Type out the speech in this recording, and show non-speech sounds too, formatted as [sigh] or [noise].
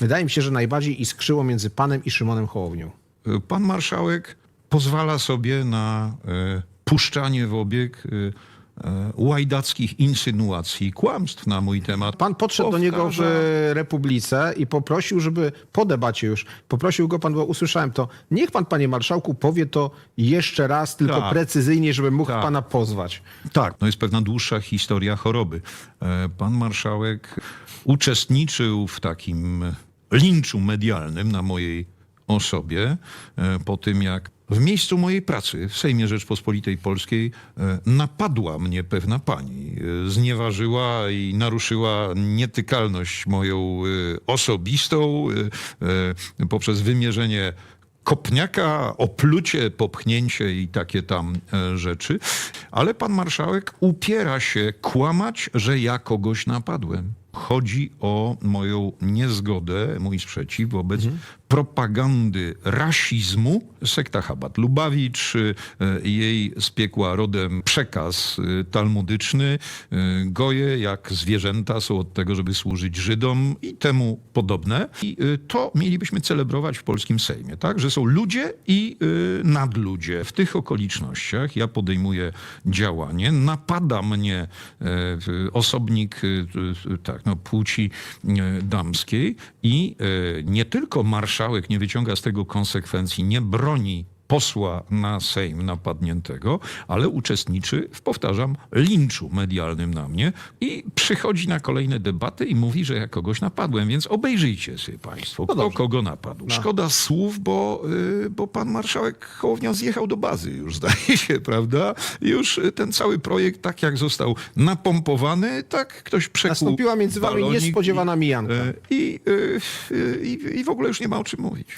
wydaje mi się, że najbardziej iskrzyło między panem i Szymonem Hołownią? Pan marszałek pozwala sobie na e, puszczanie w obieg e, e, łajdackich insynuacji, kłamstw na mój temat. Pan podszedł do niego w Powtarza- e, Republice i poprosił, żeby po debacie już, poprosił go pan, bo usłyszałem to, niech pan, panie marszałku, powie to jeszcze raz, tylko Tak. precyzyjnie, żeby mógł Tak. pana pozwać. Tak, no jest pewna dłuższa historia choroby. E, Pan marszałek uczestniczył w takim linczu medialnym na mojej osobie e, po tym, jak w miejscu mojej pracy w Sejmie Rzeczpospolitej Polskiej e, napadła mnie pewna pani. E, Znieważyła i naruszyła nietykalność moją osobistą poprzez wymierzenie kopniaka, oplucie, popchnięcie i takie tam rzeczy. Ale pan marszałek upiera się kłamać, że ja kogoś napadłem. Chodzi o moją niezgodę, mój sprzeciw wobec propagandy rasizmu. Sekta Chabad Lubawicz, y, jej z piekła rodem przekaz y, talmudyczny. y, Goje jak zwierzęta są od tego, żeby służyć Żydom i temu podobne. I to mielibyśmy celebrować w polskim Sejmie, tak? Że są ludzie i nadludzie. W tych okolicznościach ja podejmuję działanie, napada mnie osobnik tak, no, płci y, damskiej i y, nie tylko marszałek nie wyciąga z tego konsekwencji, nie broni posła na Sejm napadniętego, ale uczestniczy w, powtarzam, linczu medialnym na mnie i przychodzi na kolejne debaty i mówi, że ja kogoś napadłem, więc obejrzyjcie sobie państwo, kto dobrze. kogo napadł. No. Szkoda słów, bo, y, bo pan marszałek Hołownia zjechał do bazy już, [laughs] zdaje się, prawda? Już y, ten cały projekt, tak jak został napompowany, tak ktoś przekuł Nastąpiła między wami niespodziewana mijanka. I, y, y, i, i w ogóle już nie ma o czym mówić.